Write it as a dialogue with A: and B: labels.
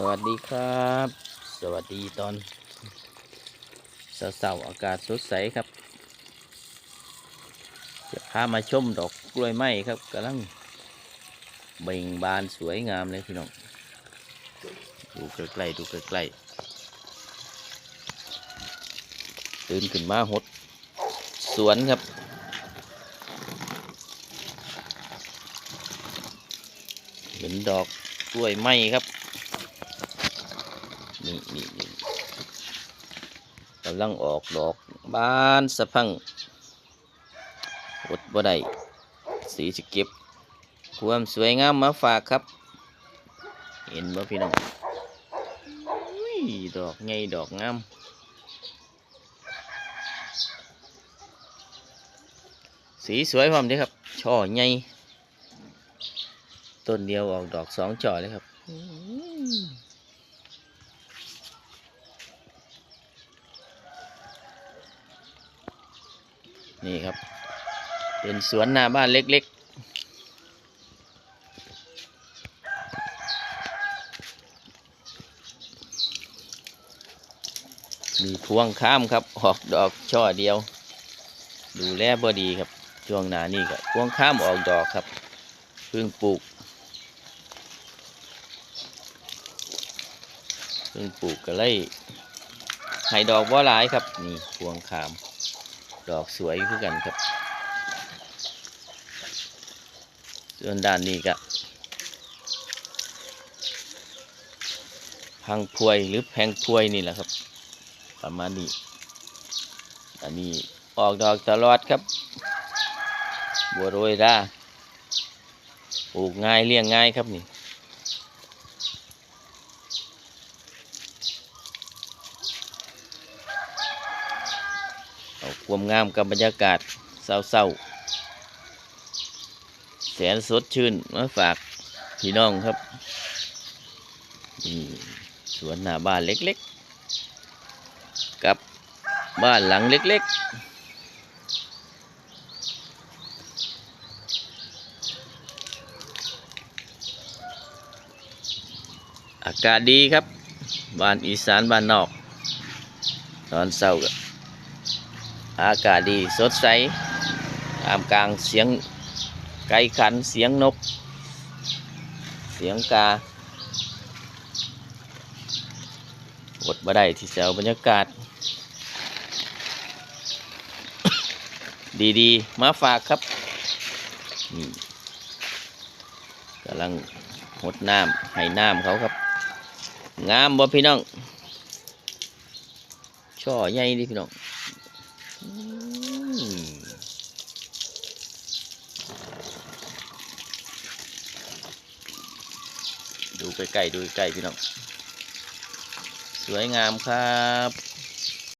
A: สวัสดีครับ สวัสดีตอนเสาร์ๆอากาศสดใสครับ จะพามาชมดอกกล้วยไม้ครับกำลังเบ่งบานสวยงามเลยพี่น้อง ดูใกล้ๆดูใกล้ๆตื่นขึ้นมาหดสวนครับเห็นดอกกล้วยไม้ครับ นี่นี่นี่กำลังออกดอกบานสะพังอดบ่ได้สีสเก็บความสวยงามมาฝากครับ เห็นบ่พี่น้องดอกใหญ่ดอกงามสีสวยพร้อมเด้อครับ ช่อใหญ่ต้นเดียวออกดอกสองช่อเลยครับ นี่ครับ เป็นสวนหน้าบ้านเล็กๆ มีพวงข้ามครับ ออกดอกช่อเดียว ดูแลบ่ดีครับ ช่วงหน้านี่ก็พวงข้ามออกดอกครับ เพิ่งปลูก เพิ่งปลูกก็เลยให้ดอกบ่หลายครับ นี่พวงขาม ดอกสวยคือกันครับ ส่วนด้านนี้ก็พังพวยหรือแพงพวยนี่แหละครับ ประมาณนี้อันนี้ออกดอกตลอดครับ บัวโรยราปลูกง่ายเลี้ยงง่ายครับนี่ ความงามกับบรรยากาศเศร้าๆแสนสดชื่นมาฝากพี่น้องครับนี่สวนหน้าบ้านเล็กๆ กับบ้านหลังเล็กๆ อากาศดีครับ บ้านอีสานบ้านนอก ตอนเศร้าก็ อากาศดีสดใสท่ามกลางเสียงไก่ขันเสียงนก เสียงกาอดบ่ได้ที่จะเอาบรรยากาศ ดีๆ มาฝากครับนี่กำลังหดน้ำให้น้ำเขาครับ งามบ่พี่น้องช่อใหญ่ดิพี่น้อง ดูใกล้ๆดูใกล้ๆพี่น้อง สวยงามครับ